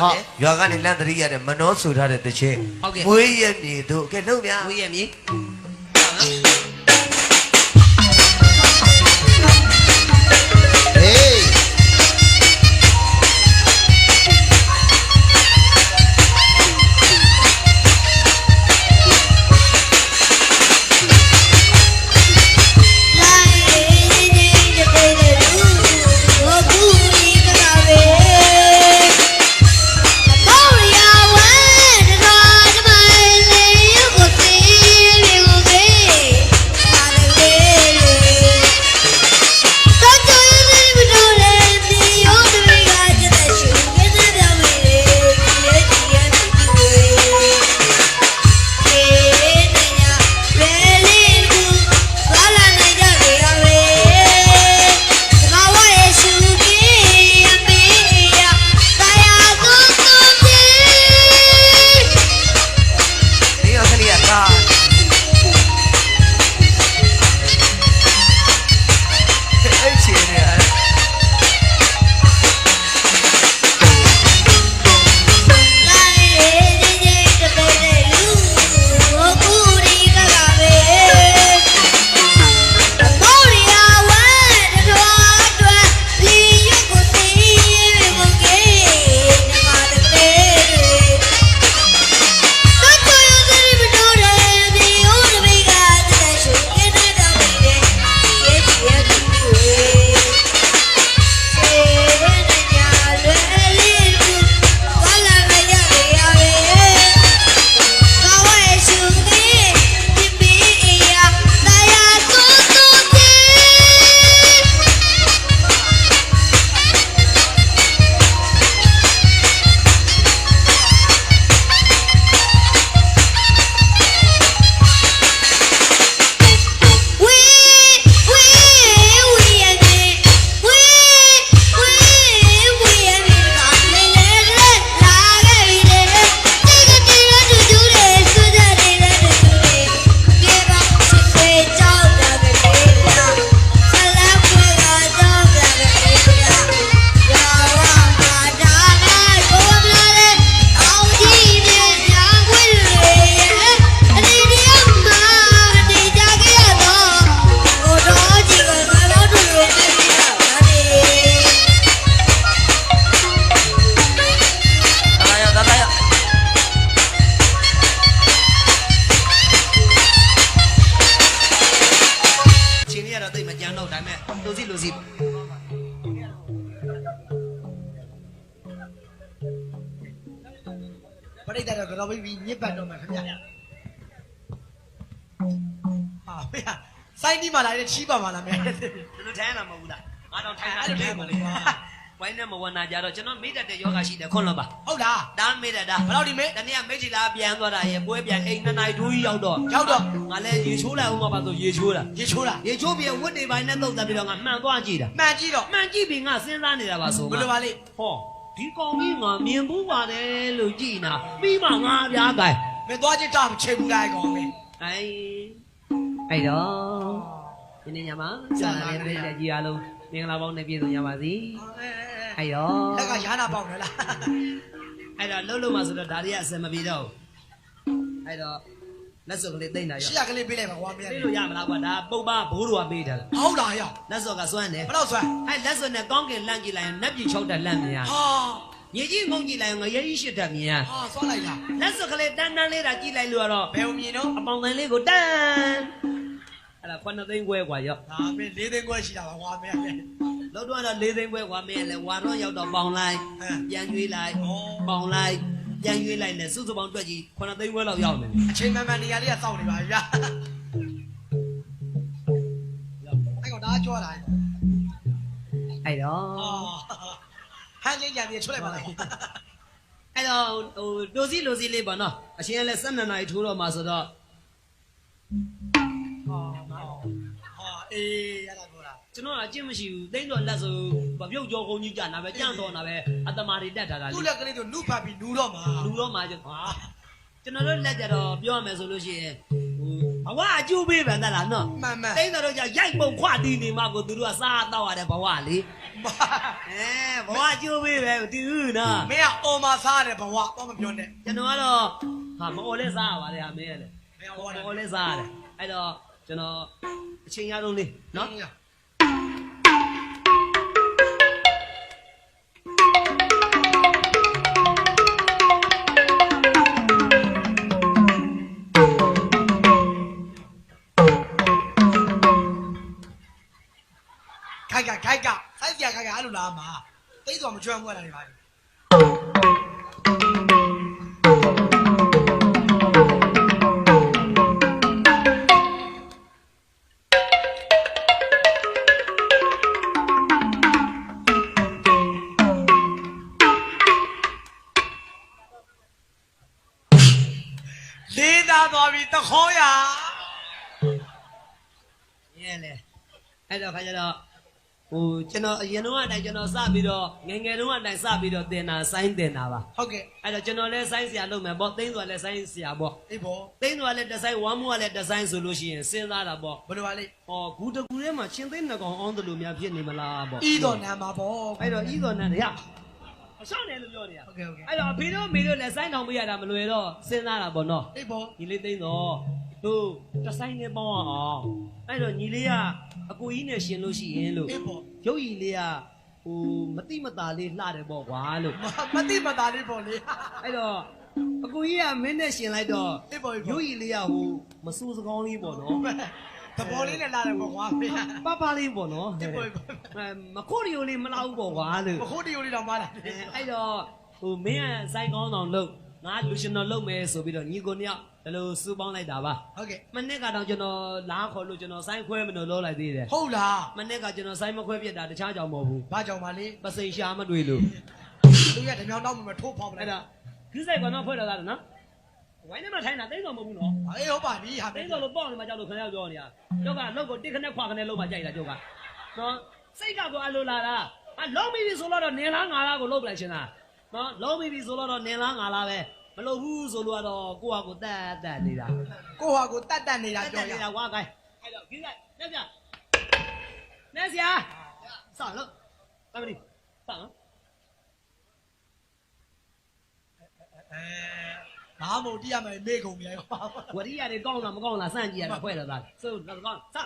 ဟုတ်တယ်ရွာကနေလန့်တရိရတဲ့မနှောဆူထားတဲ့တခြင်းဟုတ်ကဲ့မွေးရမြေတို့ကဲနှုတ်ဗျာဝေးရမ ဟာဖေးစိုင်းဒီမှာလာတဲ့ချီးပါမှာလားမဲလူလူထိုင်လာမဟုတ်ဘူးလားငါတော့ထိုင်လာတယ်မလေးဝိုင်းနဲ့မဝနာကြတော့ကျွန်တော်မိတတ်တဲ့ယောဂရှိတယ်ခွန်းလို့ပါဟုတ်လားဒါမိတတ်တာဘယ်လောက်ဒီမဲတနေ့ကမိတ်ချီလာပြန်သွားတာရေပွဲပြန်အိမ်နှစ်နိုင်ထိုးကြီးရောက်တော့ရောက်တော့ငါလည်းရေချိုးလိုက်အောင်ပါဆိုရေချိုးတာရေချိုးတာရေချိုးပြီးဝတ်တွေပိုင်းနဲ့တုတ်တက်ပြီးတော့ငါမှန်သွားကြည့်တာမှန်ကြည့်တော့မှန်ကြည့်ပြီးငါစဉ်းစားနေတာပါဆိုဘယ်လိုပါလိဟောဒီကောင်ကြီးငါမြင်ဘူးပါတယ်လို့ကြည်နာပြီးမှငါပြားကိုင်မင်းသွားချင်းတာမချိန်ဘူးလားကောင်မဲအိုင် အဲ့တော့ဒီနေ့ညမှာစာရတဲ့ပြည်သက်ကြီးအားလုံးမင်္ဂလာပေါင်းနဲ့ပြည့်စုံကြပါစေအဲ့တော့လက်ကရဟနာပေါက်နေလားအဲ့တော့လှုပ်လို့မှဆိုတော့ဒါတွေကအစမပြေတော့ဘူးအဲ့တော့လက်စုပ်ကလေးတိတ်တာရှေ့ရောရကလေးပေးလိုက်ပါကွာမင်းပြေးလို့ရမလားကွာဒါပုပ်ပါဘိုးတော်ကပေးထားတာဟုတ်လားရောက်လက်စုပ်ကစွမ်းတယ်ဘယ်တော့ဆွမ်းအဲ့လက်စုပ်နဲ့ကောင်းကင်လန့်ကြည့်လိုက်ရင်နတ်ပြည်၆တက်လန့်မြင်ရဟာ ညကြီးငုံကြည့်လိုက်ရင်ငရဲကြီး၈တက်မြင်ရ ဟာဆွမ်းလိုက်တာ လက်စုပ်ကလေးတန်းတန်းလေးတာကြည့်လိုက်လို့ကတော့ ဘယ်လိုမြင်တော့ အပေါင်တိုင်းလေးကိုတန်းအဲ့ဒါ9သိန်းခွဲกว่าရော ဒါမင်း၄သိန်းခွဲရှိတာပါကွာမင်း လို့တော့4သိန်းခွဲกว่าမင်းလည်းဝါတော့ရောက်တော့ပေါင်လိုက် ဟမ် ပြန်ရွေးလိုက် ဩ ပေါင်လိုက်ပြန်ရွေးလိုက်နဲ့စုစုပေါင်းတွက်ကြည့်9သိန်းခွဲလောက်ရောက်နေပြီ အချိန်မှန်မှန်နေရာလေးကစောင့်နေပါဗျာအဲ့ကောင်ဒါကြွားတာ အဲ့တော့ ဟန်ချင်းကြံပြီးထွက်လိုက်ပါလားအဲ့တော့ဟိုလိုစီလိုစီလေးပေါ့နော်အရှင်ကလည်း12နာရီထိုးတော့မှာဆိုတော့ဟာဟာအေးရတာပြောတာကျွန်တော်ကအကျင့်မရှိဘူးသိန်းတော်လက်ဆိုဗပြုတ်ကြောကုန်းကြီးကြာနာပဲကြန့်တော်နာပဲအတမာတွေတက်ထားတာသူ့လေလက်ကလေးတို့နုဖတ်ပြီးနူတော့မှာလူတော့မှကျွန်တော်ဟာကျွန်တော်တို့လက်ကြတော့ပြောရမယ်ဆိုလို့ရှိရင်ဟိုဘဝအကျိုးပေးပဲတလားနော်မှန်မှန်တိန်းတော်ကြောင့်ရိုက်ပုံခွတီးနေမှကိုသူတို့ကစားတော့ရတဲ့ဘဝလေ အဲဘဝအကျိုးပေးပဲတူနော်မင်းကအော်မာစားတယ်ဘဝတော့မပြောနဲ့ကျွန်တော်ကတော့ဟာမအော်လဲစားရပါတယ်ဟာမင်းရလေမင်းအော်မတယ်အော်လဲစားရတယ်အဲ့တော့ကျွန်တော်အချိန်ရလုံးလေးနော်ခိုက်ကခို က်ကစိုက်ကြခိုက်ကအဲ့လိုလားမှာတိတ်တော့မကျွမ်းဘူးလားနေပါ့လေးသားသွားပြီတခေါရရဲလေအဲ့တော့ခါကျတော့ ဟိုကျွန်တော်အရင်တော့အတိုင်းကျွန်တော်စပြီးတော့ငယ်ငယ်တုန်းကအတိုင်းစပြီးတော့တင်တာဆိုင်းတင်တာပါဟုတ်ကဲ့အဲ့တော့ကျွန်တော်လည်းဆိုင်းဆရာလုပ်မယ်ပေါ့သိန်းစွာလည်းဆိုင်းဆရာပေါ့အေးဘောသိန်းစွာလည်းဒီဇိုင်းဝမ်းမိုးကလည်းဒီဇိုင်းဆိုလို့ရှိရင်စဉ်းစားတာပေါ့ဘယ်လိုပါလဲဟောဂူတကူထဲမှာချင်းသိန်းနှကောင်အောင်တယ်လို့များဖြစ်နေမလားပေါ့ဤတော်နာမှာပေါ့အဲ့တော့ဤတော်နန်းရအဆောင်တယ်လို့ပြောနေရဟုတ်ကဲ့ဟုတ်ကဲ့အဲ့တော့အဖေတို့မေတို့လည်းဆိုင်းတောင်ပေးရတာမလွယ်တော့စဉ်းစားတာပေါ့နော်အေးဘောညီလေးသိန်းတော့ တို့ဒီဇိုင်းနဲ့ပေါင်းအောင်အဲ့တော့ညီလေးကအကိုကြီးနဲ့ရှင်လို့ရှိရင်လို့အေးဘောရုပ်ရည်လေးကဟိုမတိမတာလေးလှတယ်ပေါ့ကွာလို့မတိမသားလေးပေါ့လေအဲ့တော့အကိုကြီးကမင်းနဲ့ရှင်လိုက်တော့အေးဘောအေးရုဘောပ်ရည်လေးကဟိုမဆူစကောင်းလေးပေါ့နော်သဘောလေးနဲ့လာတယ်ပေါ့ကွာဖေးပပလေးပေါ့နော်အေးဘောအဲမခိုးရီယိုလေးမလောက်ဘူးပေါ့ကွာလို့မခိုးတီယိုလေးတော့မလာအဲအဲ့တော့ဟိုမင်းကစိုက်ကောင်းအောင်လုပ်ငါလူရှင်တော်လုပ်မယ်ဆိုပြီးတော့ညီကိုနှစ်ယောက် ဒီလိုစူပေါင်းလိုက်တာပါဟုတ်ကဲ့မနေ့ကတော့ကျွန်တော်လားခေါ်လို့ကျွန်တော်စိုင်းခွဲမလို့လုပ်လိုက်သေးတယ်ဟုတ်လားမနေ့ကကျွန်တော်စိုင်းမခွဲပြစ်တာတခြားကြောင်မဟုတ်ဘူးဘာကြောင့်ပါလဲပစိန်ရှာမတွေ့လို့သူရဓမြောင်းတော့မထိုးဖောက်မအဲ့လားဒါခင်းဆိုင်ကတော့ဖွဲ့တော့တာနော်ဝိုင်းထဲမှာထိုင်တာတိတ်တော်မဟုတ်ဘူးနော်အေးဟုတ်ပါပြီဟာတိတ်တော်လို့ပေါ့နေမှာကြောက်လို့ခင်ဗျားပြောနေတာကျောက်ကလောက်ကိုတစ်ခနဲ့ခွာခနဲ့လုံးမှကြိုက်တာကျောက်ကနော်စိတ်ကကိုအလိုလာတာအလုံးမိပြီဆိုတော့နင်လားငါလားကိုလုံးပလိုက်ရှင်တာနော်လုံးမိပြီဆိုတော့နင်လားငါလားပဲ မလုပ်ဘူးဆိုလို့ကတော့ကိုယ့်ဟာကိုတက်တက်နေတာကိုဟာကိုတတ်တတ်နေတာတက်တပြောက်ရနေတာဝါကိုင်းအဲ့တော့ခင်းဆိုင်လက်ပြနဲ့ဆရာစလို့တမလီစနော်အဲငါမို့တိရမယ်မေ့ကုန်ပြီကွာဝရိယတွေကောင်းလားမကောင်းလားစမ်းကြည့်ရတာဖွဲ့တော့သားစိုးတော့ကောင်းစဟာ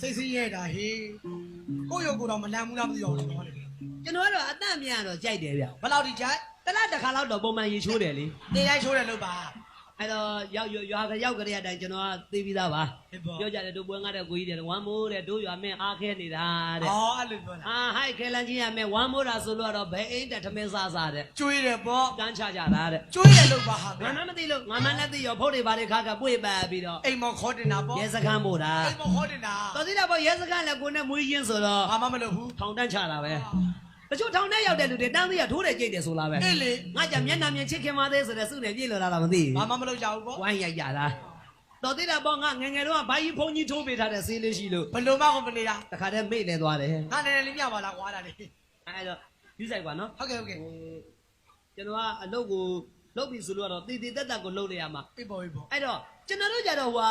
စိတ်ဆင်းရဲတာဟေးကိုယ့်ရုပ်ကိုယ်တော့မလန့်ဘူးလားမသိတော့ဘူးနော်ကျွန်တော်ကတော့အတန့်မြန်တော့ကြိုက်တယ်ဗျဘယ်လောက်ဒီကြိုက်တလားတစ်ခါတော့တော့ပုံမှန်ရေချိုးတယ်လေနေတိုင်းချိုးတယ်လို့ပါ အဲ့တော့ရောက်ရွာကရောက်ကြတဲ့အတိုင်းကျွန်တော်ကသိပြီးသားပါဟုတ်ပါပြောကြတယ်တို့ပွဲငါတဲ့ကိုကြီးတယ်ဝမ်းမိုးတဲ့တို့ရွာမင်းအားခဲနေတာတဲ့ဟောအဲ့လိုပြောလားအာဟိုက်ခဲလန်းကြီးရမယ်ဝမ်းမိုးတာဆိုလို့ကတော့ဘယ်အိမ်တက်ထမင်းစားစားတဲ့ကျွေးတယ်ပေါ့တန်းချကြတာတဲ့ကျွေးတယ်လို့ပါဟာငါမမသိလို့ငါမနဲ့သိရောဖုတ်တွေပါတွေခါခါပွေပတ်ပြီးတော့အိမ်မောခေါ်တင်တာပေါ့ရဲစခန်းမို့တာအိမ်မောခေါ်တင်တာတော်သေးတာပေါ့ရဲစခန်းလည်းကိုနဲ့မွေးရင်းဆိုတော့ဘာမှမလုပ်ဘူးထောင်တန်းချတာပဲ တချို့ထောင်ထဲရောက်တဲ့လူတွေတန်းသေးရထိုးတယ်ကြိတ်တယ်ဆိုလားပဲအေးလေငါကြမျက်နှာမြင်ချစ်ခင်ပါသေးဆိုတဲ့စုနေပြေလို့လာတာမသိဘူးဘာမှမလုပ်ကြဘူးပေါ့ဝိုင်းရိုက်ကြတာတော်သေးတာပေါ့ငါငယ်ငယ်တော့ဘာကြီးဖုန်းကြီးထိုးပေးထားတဲ့ဆေးလေးရှိလို့ဘယ်လိုမှကိုမနေတာတခါတည်းမေ့လဲသွားတယ်ငါနည်းနည်းလေးမြပါလားကွာတာလေအဲ့တော့ယူဆိုင်ကွာနော်ဟုတ်ကဲ့ဟုတ်ကဲ့ဟိုကျွန်တော်ကအလုပ်ကိုလုပ်ပြီဆိုလို့ကတော့တည်တည်တက်တက်ကိုလုပ်လိုက်ရမှာအေးပေါ့အေးပေါ့အဲ့တော့ကျွန်တော်တို့ကြတော့ဟိုဟာ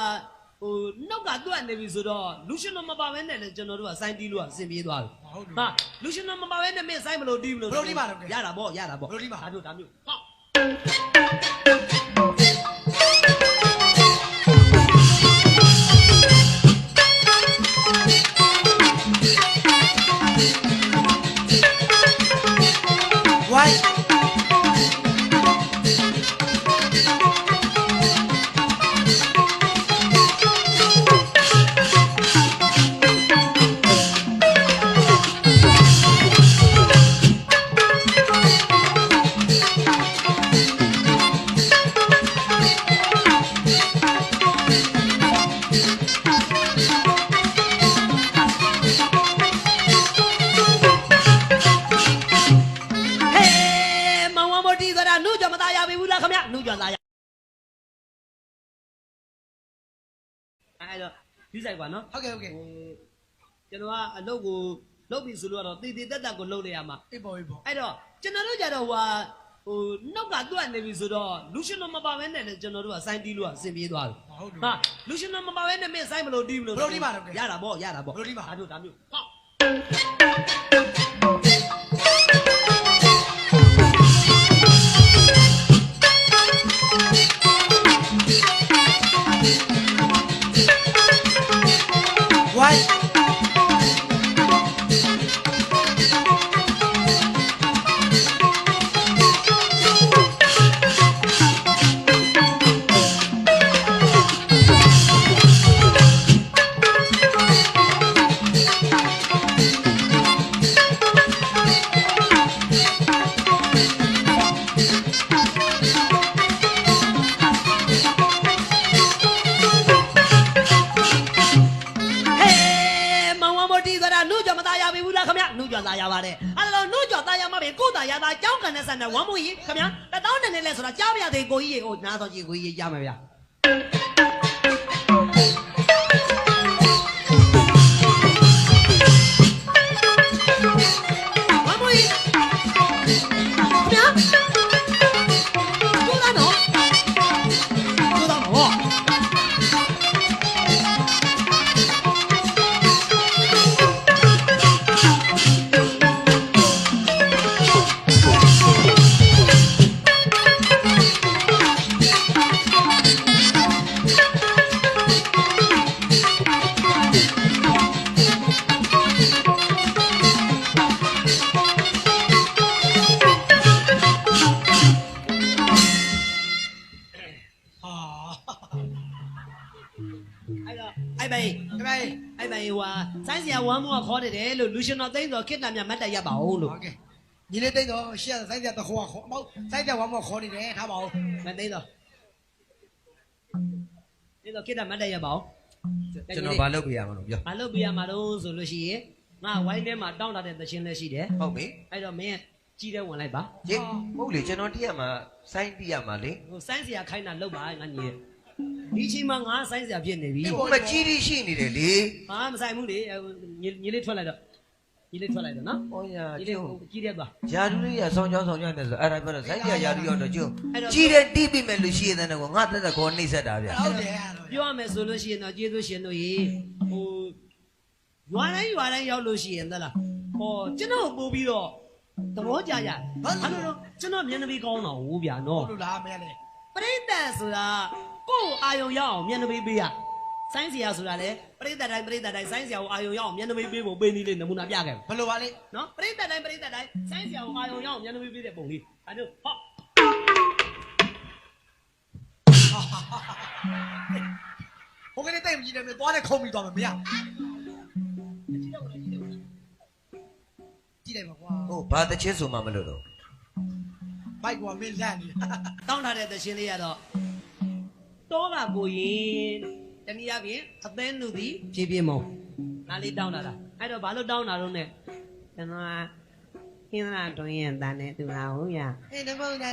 ဟိုနောက်ကတွတ်နေပြီဆိုတော့လူရှင်တော်မပါဘဲနဲ့လည်းကျွန်တော်တို့ကစိုင်းတီးလို့အဆင်ပြေသွားပြီဟုတ်တယ်ဟာလူရှင်တော်မပါဘဲနဲ့မင်းစိုင်းမလို့တီးမလို့ဘယ်လိုတီးမှာလဲရတာပေါ့ရတာပေါ့ဘယ်လိုတီးမှာဒါမျိုးဒါမျိုးဟောဝို ကြီးဆိုင်ကွာနော်ဟုတ်ကဲ့ဟုတ်ကဲ့ဟိုကျွန်တော်ကအလုပ်ကိုလုပ်ပြီဆိုလို့ကတော့တည်တည်တက်တက်ကိုလုပ်လိုက်ရမှာအေးပေါ်အေးပေါ်အဲ့တော့ကျွန်တော်တို့ကြတော့ဟိုဟာဟိုနှုတ်ကတွက်နေပြီဆိုတော့လူရှင်တော်မပါဘဲနဲ့လည်းကျွန်တော်တို့ကစိုင်းတီးလို့အဆင်ပြေသွားပြီဟုတ်တယ်ဟာလူရှင်တော်မပါဘဲနဲ့မင်းစိုင်းမလို့တီးမလို့ဘယ်လိုတီးမှာလဲရတာပေါ့ရတာပေါ့ဘယ်လိုတီးမှာဒါမျိုးဒါမျိုးဟောဝို သားရသားကြောင်းကန်တဲ့ဆန်တဲ့ဝမ်းမူကြီးခမတတောင်းနဲ့နဲ့လဲဆိုတာကြားပြသေးကိုကြီးရေဟိုနားတော်ကြီးကိုကြီးရရမယ်ဗျာ အဲ့တော့အဲ့ဘယ်ခမေးအဲ့ဘယ်ဟိုဟာဆိုင်းစရာဝမ်းမောခေါ်နေတယ်လို့လူရှင်တော်သိန်းတော်ခိတ္တမြတ်မတ်တရပါအောင်လို့ဟုတ်ကဲ့ညီလေးတိတ်တော့ရှက်စိုက်ကြတခေါ်ခေါ်မဟုတ်စိုက်ကြဝမ်းမခေါ်နေတယ်ထားပါဦးမသိန်းတော်သိန်းတော်ခိတ္တမတ်တရပါအောင်ကျွန်တော်ဘာလုပ်ပြရမှာလို့ပြောမလုပ်ပြရမှာတော့ဆိုလို့ရှိရင်ငါဝိုင်းထဲမှာတောင်းတာတဲ့သချင်းလည်းရှိတယ်ဟုတ်ပြီအဲ့တော့မင်းကြီးတဲ့ဝင်လိုက်ပါရေဟုတ်လေကျွန်တော်တိရမှာစိုင်းတိရမှာလေဟိုဆိုင်းစရာခိုင်းတာလုပ်ပါငါညီရဲ့ ဒီချိန်မှာငါဆိုင်းစရာဖြစ်နေပြီဟိုမကြီးကြီးရှိနေတယ်လေဟာမဆိုင်ဘူးလေညီညီလေးထွက်လိုက်တော့ညီလေးထွက်လိုက်တော့နော်ဟောရညီကျုံလေးကြီးတဲ့သွားယာဒူလေးရဆောင်းချောင်းဆောင်းချောင်းနေဆိုအဲ့ဒါပြောတော့စိုင်းရယာဒူရောက်တော့ကျုံအဲ့တော့ကြီးတဲ့တိပိမဲ့လူရှိတဲ့ကောငါတက်တက်ကောနှိမ့်ဆက်တာဗျဟုတ်တယ်အဲ့တော့ပြောရမယ်ဆိုလို့ရှိရင်တော့ကျေးဇူးရှင်တို့ရေဟိုရွာတိုင်းရွာတိုင်းရောက်လို့ရှိရင်သလားဟောကျွန်တော်ပို့ပြီးတော့သဘောကျရတယ်ဘာလို့လဲကျွန်တော်မျက်နှာပေးကောင်းတော့ဘူးဗျာနော်ဟုတ်လို့လားမရလေ ပရိသတ်ဆိုတာကိုယ့်ကိုအာယုံရအောင်မျက်နှာပေးပေးရဆိုင်းစရာဆိုတာလေပရိသတ်တိုင်းပရိသတ်တိုင်းဆိုင်းစရာကိုအာယုံရအောင်မျက်နှာပေးပေးဖို့ပေးနည်းလေးနမူနာပြခဲ့ဘယ်လိုပါလဲနော်ပရိသတ်တိုင်းပရိသတ်တိုင်းဆိုင်းစရာကိုအာယုံရအောင်မျက်နှာပေးပေးတဲ့ပုံလေးအဲဒါဟောဟိုကလေးတိတ်မကြည့်တယ်မင်းသွားနဲ့ခုံပြီးသွားမယ်မရကြည့်လိုက်ပါကွာဟုတ်ဘာတချင်းဆိုမှမလို့တော့ ဘိုက်ကမင်းလန့်နေတောင်းထားတဲ့သရှင်လေးကတော့တောကကိုရင်တနည်းအားဖြင့်အသင်းလူသည်ဖြည်းဖြည်းမုံဒါလေးတောင်းတာလားအဲ့တော့ဘာလို့တောင်းတာတော့ ਨੇ ကျွန်တော်ကဟင်းလာတွင်ရင်တန်နေသူလားဟုတ်ရဟင်းနမောနဲ့